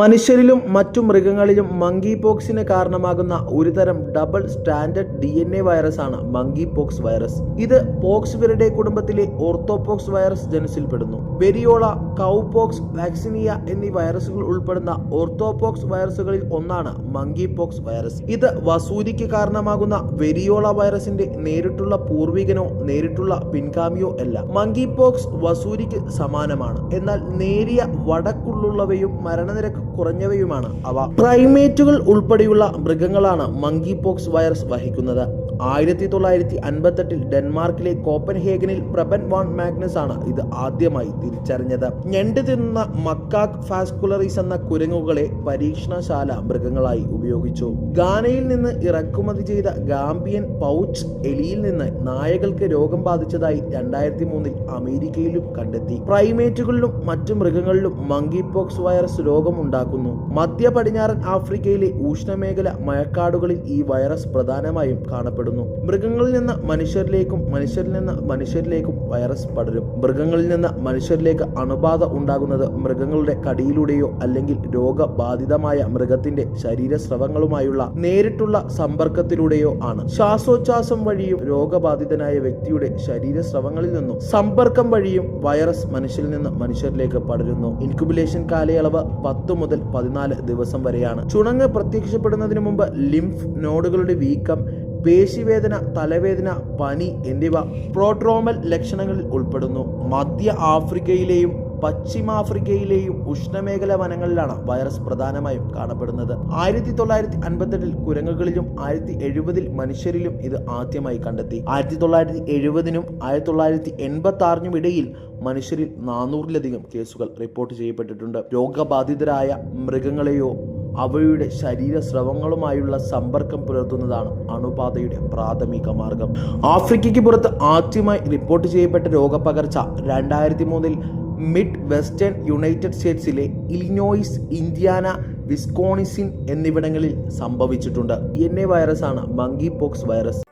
മനുഷ്യരിലും മറ്റു മൃഗങ്ങളിലും മങ്കി പോക്സിന് കാരണമാകുന്ന ഒരുതരം double standard D N A വൈറസാണ് monkey pox virus ഇത് പോക്സ് കുടുംബത്തിലെ ഓർത്തോപോക്സ് വൈറസ് ജനുസിൽപ്പെടുന്നു. വെരിയോള കൗപോക്സ് വാക്സിനിയ എന്നീ വൈറസുകൾ ഉൾപ്പെടുന്ന ഓർത്തോപോക്സ് വൈറസുകളിൽ ഒന്നാണ് മങ്കി പോക്സ് വൈറസ് ഇത് വസൂരിക്ക് കാരണമാകുന്ന വെരിയോള വൈറസിന്റെ നേരിട്ടുള്ള പൂർവികനോ നേരിട്ടുള്ള പിൻഗാമിയോ അല്ല. മങ്കി പോക്സ് വസൂരിക്ക് സമാനമാണ്. എന്നാൽ നേരിയ വടക്കുള്ളവയും മരണനിരക്ക് കുറഞ്ഞവയുമാണ് അവ. പ്രൈമേറ്റുകൾ ഉൾപ്പെടെയുള്ള മൃഗങ്ങളാണ് മങ്കി പോക്സ് വൈറസ് വഹിക്കുന്നത്. ആയിരത്തി തൊള്ളായിരത്തി അൻപത്തെട്ടിൽ ഡെൻമാർക്കിലെ കോപ്പൻഹേഗനിൽ പ്രബൻ വാൺ മാഗ്നസ് ആണ് ഇത് ആദ്യമായി തിരിച്ചറിഞ്ഞത്. ഞണ്ട് തിന്നുന്ന മക്കാക് ഫാസ്കുലറീസ് എന്ന കുരങ്ങുകളെ പരീക്ഷണശാല മൃഗങ്ങളായി ഉപയോഗിച്ചു. ഗാനയിൽ നിന്ന് ഇറക്കുമതി ചെയ്ത ഗാംബിയൻ പൗച്ച് എലിയിൽ നിന്ന് നായകൾക്ക് രോഗം ബാധിച്ചതായി രണ്ടായിരത്തി മൂന്നിൽ അമേരിക്കയിലും കണ്ടെത്തി. പ്രൈമേറ്റുകളിലും മറ്റു മൃഗങ്ങളിലും മങ്കി പോക്സ് വൈറസ് രോഗം ഉണ്ടാക്കുന്നു. മധ്യ പടിഞ്ഞാറൻ ആഫ്രിക്കയിലെ ഉഷ്ണമേഖല മഴക്കാടുകളിൽ ഈ വൈറസ് പ്രധാനമായും കാണപ്പെടുന്നു. മൃഗങ്ങളിൽ നിന്ന് മനുഷ്യരിലേക്കും മനുഷ്യരിൽ നിന്ന് മനുഷ്യരിലേക്കും വൈറസ് പടരും. മൃഗങ്ങളിൽ നിന്ന് മനുഷ്യരിലേക്ക് അണുബാധ ഉണ്ടാകുന്നത് മൃഗങ്ങളുടെ കടിയിലൂടെയോ അല്ലെങ്കിൽ രോഗബാധിതമായ മൃഗത്തിന്റെ ശരീരസ്രവങ്ങളുമായുള്ള നേരിട്ടുള്ള സമ്പർക്കത്തിലൂടെയോ ആണ്. ശ്വാസോച്ഛാസം വഴിയും രോഗബാധിതനായ വ്യക്തിയുടെ ശരീരസ്രവങ്ങളിൽ നിന്നും സമ്പർക്കം വഴിയും വൈറസ് മനുഷ്യരിൽ നിന്ന് മനുഷ്യരിലേക്ക് പടരുന്നു. ഇൻക്യുബുലേഷൻ കാലയളവ് പത്ത് മുതൽ പതിനാല് ദിവസം വരെയാണ്. ചുണങ്ങ് പ്രത്യക്ഷപ്പെടുന്നതിന് മുമ്പ് ലിംഫ് നോഡുകളുടെ വീക്കം പേശിവേദന തലവേദന പനി എന്നിവ പ്രോട്രോമൽ ലക്ഷണങ്ങളിൽ ഉൾപ്പെടുന്നു. മധ്യ ആഫ്രിക്കയിലെയും പശ്ചിമാഫ്രിക്കയിലെയും ഉഷ്ണമേഖല വനങ്ങളിലാണ് വൈറസ് പ്രധാനമായും കാണപ്പെടുന്നത്. ആയിരത്തി തൊള്ളായിരത്തി അൻപത്തെട്ടിൽ കുരങ്ങുകളിലും ആയിരത്തി എഴുപതിൽ മനുഷ്യരിലും ഇത് ആദ്യമായി കണ്ടെത്തി. ആയിരത്തി തൊള്ളായിരത്തി എഴുപതിനും ആയിരത്തി തൊള്ളായിരത്തി എൺപത്തി ആറിനും ഇടയിൽ മനുഷ്യരിൽ നാനൂറിലധികം കേസുകൾ റിപ്പോർട്ട് ചെയ്യപ്പെട്ടിട്ടുണ്ട്. രോഗബാധിതരായ മൃഗങ്ങളെയോ അവയുടെ ശരീരസ്രവങ്ങളുമായുള്ള സമ്പർക്കം പുലർത്തുന്നതാണ് അണുബാധയുടെ പ്രാഥമിക മാർഗം. ആഫ്രിക്കയ്ക്ക് പുറത്ത് ആദ്യമായി റിപ്പോർട്ട് ചെയ്യപ്പെട്ട രോഗപകർച്ച രണ്ടായിരത്തി മൂന്നിൽ മിഡ് വെസ്റ്റേൺ യുണൈറ്റഡ് സ്റ്റേറ്റ്സിലെ ഇലിനോയിസ് ഇന്ത്യാന വിസ്കോണിസിൻ എന്നിവിടങ്ങളിൽ സംഭവിച്ചിട്ടുണ്ട്. എൻ എ വൈറസാണ് മങ്കി പോക്സ് വൈറസ്.